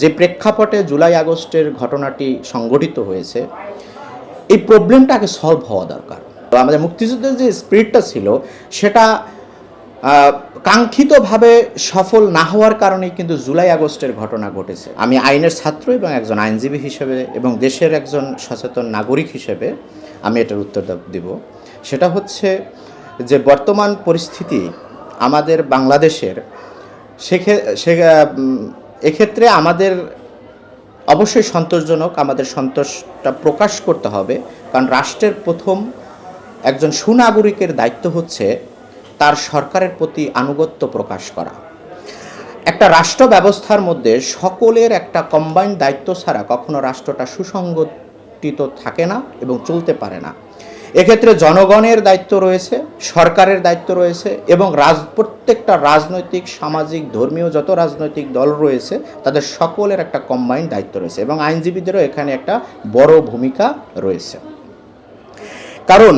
যে প্রেক্ষাপটে জুলাই আগস্টের ঘটনাটি সংগঠিত হয়েছে, এই প্রবলেমটাকে সলভ হওয়া দরকার। আমাদের মুক্তিযুদ্ধের যে স্পিরিটটা ছিল, সেটা কাঙ্ক্ষিতভাবে সফল না হওয়ার কারণেই কিন্তু জুলাই আগস্টের ঘটনা ঘটেছে। আমি আইনের ছাত্র এবং একজন আইনজীবী হিসেবে এবং দেশের একজন সচেতন নাগরিক হিসেবে আমি এটার উত্তর দিব। সেটা হচ্ছে যে বর্তমান পরিস্থিতি আমাদের বাংলাদেশের সে এক্ষেত্রে আমাদের অবশ্যই সন্তোষজনক, আমাদের সন্তোষটা প্রকাশ করতে হবে। কারণ রাষ্ট্রের প্রথম একজন সুনাগরিকের দায়িত্ব হচ্ছে তার সরকারের প্রতি আনুগত্য প্রকাশ করা। একটা রাষ্ট্র ব্যবস্থার মধ্যে সকলের একটা কম্বাইন্ড দায়িত্ব ছাড়া কখনো রাষ্ট্রটা সুসংগঠিত থাকে না এবং চলতে পারে না। এক্ষেত্রে জনগণের দায়িত্ব রয়েছে, সরকারের দায়িত্ব রয়েছে এবং রাজ, প্রত্যেকটা রাজনৈতিক, সামাজিক, ধর্মীয় যত রাজনৈতিক দল রয়েছে, তাদের সকলের একটা কম্বাইন্ড দায়িত্ব রয়েছে এবং আইনজীবীদেরও এখানে একটা বড় ভূমিকা রয়েছে। কারণ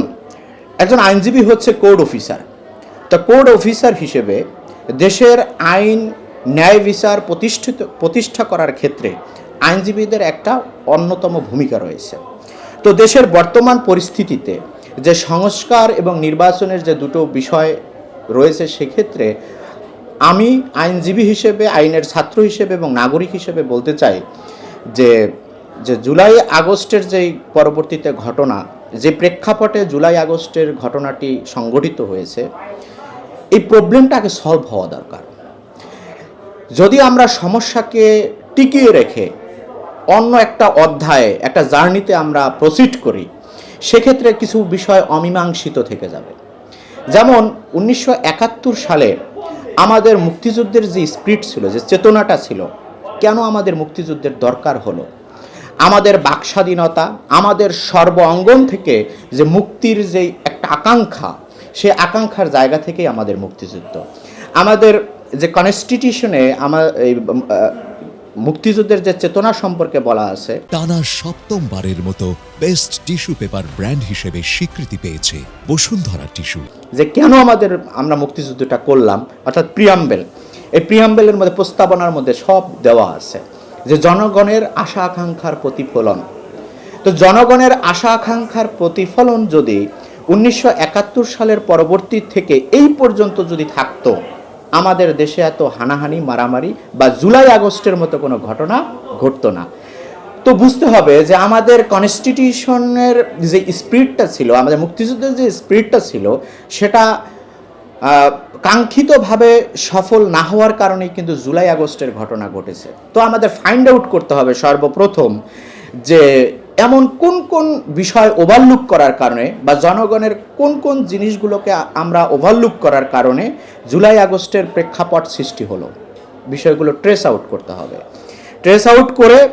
একজন আইনজীবী হচ্ছে কোর্ট অফিসার। তো কোর্ট অফিসার হিসেবে দেশের আইন, ন্যায় বিচার প্রতিষ্ঠিত, প্রতিষ্ঠা করার ক্ষেত্রে আইনজীবীদের একটা অন্যতম ভূমিকা রয়েছে। তো দেশের বর্তমান পরিস্থিতিতে যে সংস্কার এবং নির্বাচনের যে দুটো বিষয় রয়েছে সেক্ষেত্রে আমি আইনজীবী হিসেবে, আইনের ছাত্র হিসেবে এবং নাগরিক হিসেবে বলতে চাই যে যে জুলাই আগস্টের যেই পরবর্তীতে ঘটনা, যে প্রেক্ষাপটে জুলাই আগস্টের ঘটনাটি সংগঠিত হয়েছে, এই প্রবলেমটাকে সলভ হওয়া দরকার। যদি আমরা সমস্যাকে টিকিয়ে রেখে অন্য একটা অধ্যায়ে, একটা জার্নিতে আমরা প্রসিড করি। সেক্ষেত্রে কিছু বিষয় অমীমাংসিত থেকে যাবে। যেমন, উনিশশো একাত্তর সালে আমাদের মুক্তিযুদ্ধের যে স্পিরিট ছিল, যে চেতনাটা ছিল, কেন আমাদের মুক্তিযুদ্ধের দরকার হলো? আমাদের বাকস্বাধীনতা, আমাদের সর্ব অঙ্গন থেকে যে মুক্তির যে একটা আকাঙ্ক্ষা, সে আকাঙ্ক্ষার জায়গা থেকেই আমাদের মুক্তিযুদ্ধ। আমাদের যে কনস্টিটিউশনে আমার মুক্তিযুদ্ধের যে চেতনা সম্পর্কে বলা আছে টানা সপ্তমবারের মতো বেস্ট টিস্যু পেপার ব্র্যান্ড হিসেবে স্বীকৃতি পেয়েছে বসুন্ধরা টিস্যু। যে কেন আমাদের আমরা মুক্তিযুদ্ধটা করলাম অর্থাৎ প্রিয়াম্বেল। এই প্রিয়াম্বেলের মধ্যে প্রস্তাবনার মধ্যে সব দেওয়া আছে যে জনগণের আশা আকাঙ্ক্ষার প্রতিফলন। তো জনগণের আশা আকাঙ্ক্ষার প্রতিফলন যদি উনিশশো একাত্তর সালের পরবর্তী থেকে এই পর্যন্ত যদি থাকতো আমাদের দেশে এত হানাহানি, মারামারি বা জুলাই আগস্টের মতো কোনো ঘটনা ঘটতো না। তো বুঝতে হবে যে আমাদের কনস্টিটিউশনের যে স্পিরিটটা ছিল, আমাদের মুক্তিযুদ্ধের যে স্পিরিটটা ছিল, সেটা কাঙ্ক্ষিতভাবে সফল না হওয়ার কারণেই কিন্তু জুলাই আগস্টের ঘটনা ঘটেছে। তো আমাদের ফাইন্ড আউট করতে হবে সর্বপ্রথম যে এমন কোন কোন বিষয় ওভারলুক করার কারণে বা জনগণের কোন কোন জিনিসগুলোকে আমরা ওভারলুক করার কারণে জুলাই আগস্টের প্রেক্ষাপট সৃষ্টি হলো? বিষয়গুলো ট্রেস আউট করতে হবে। ট্রেস আউট করে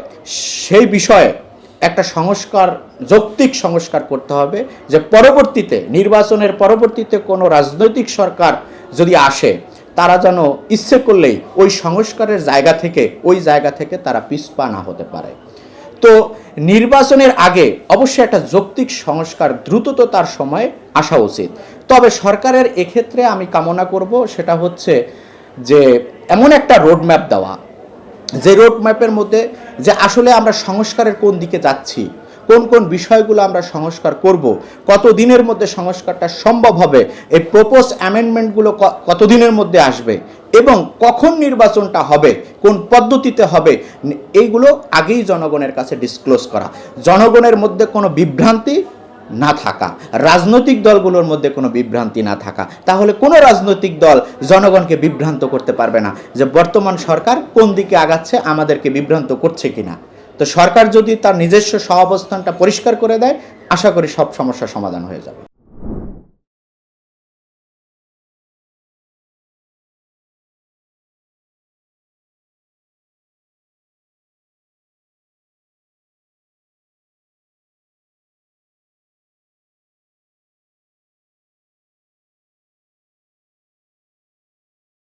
সেই বিষয়ে একটা সংস্কার, যৌক্তিক সংস্কার করতে হবে যে পরবর্তীতে, নির্বাচনের পরবর্তীতে কোনো রাজনৈতিক সরকার যদি আসে, তারা যেন ইচ্ছে করলেই ওই সংস্কারের জায়গা থেকে, ওই জায়গা থেকে তারা পিছপা না হতে পারে। তো নির্বাচনের আগে অবশ্যই একটা যৌক্তিক সংস্কার দ্রুতত তার সময় আসা উচিত। তবে সরকারের এক্ষেত্রে আমি কামনা করব সেটা হচ্ছে যে এমন একটা রোডম্যাপ দেওয়া। যে রোডম্যাপের মধ্যে যে আসলে আমরা সংস্কারের কোন দিকে যাচ্ছি কোন কোন বিষয়গুলো আমরা সংস্কার করব, কত দিনের মধ্যে সংস্কারটা সম্ভব হবে, এই প্রপোজ অ্যামেন্ডমেন্টগুলো কতদিনের মধ্যে আসবে এবং কখন নির্বাচনটা হবে, কোন পদ্ধতিতে হবে এইগুলো আগেই জনগণের কাছে ডিসক্লোজ করা। জনগণের মধ্যে কোনো বিভ্রান্তি না থাকা, রাজনৈতিক দলগুলোর মধ্যে কোনো বিভ্রান্তি না থাকা। তাহলে কোনো রাজনৈতিক দল জনগণকে বিভ্রান্ত করতে পারবে না যে বর্তমান সরকার কোন দিকে আগাচ্ছে, আমাদেরকে বিভ্রান্ত করছে কিনা। তো সরকার যদি তার নিজস্ব সহাবস্থানটা পরিষ্কার করে দেয়, আশা করি সব সমস্যার সমাধান হয়ে যাবে।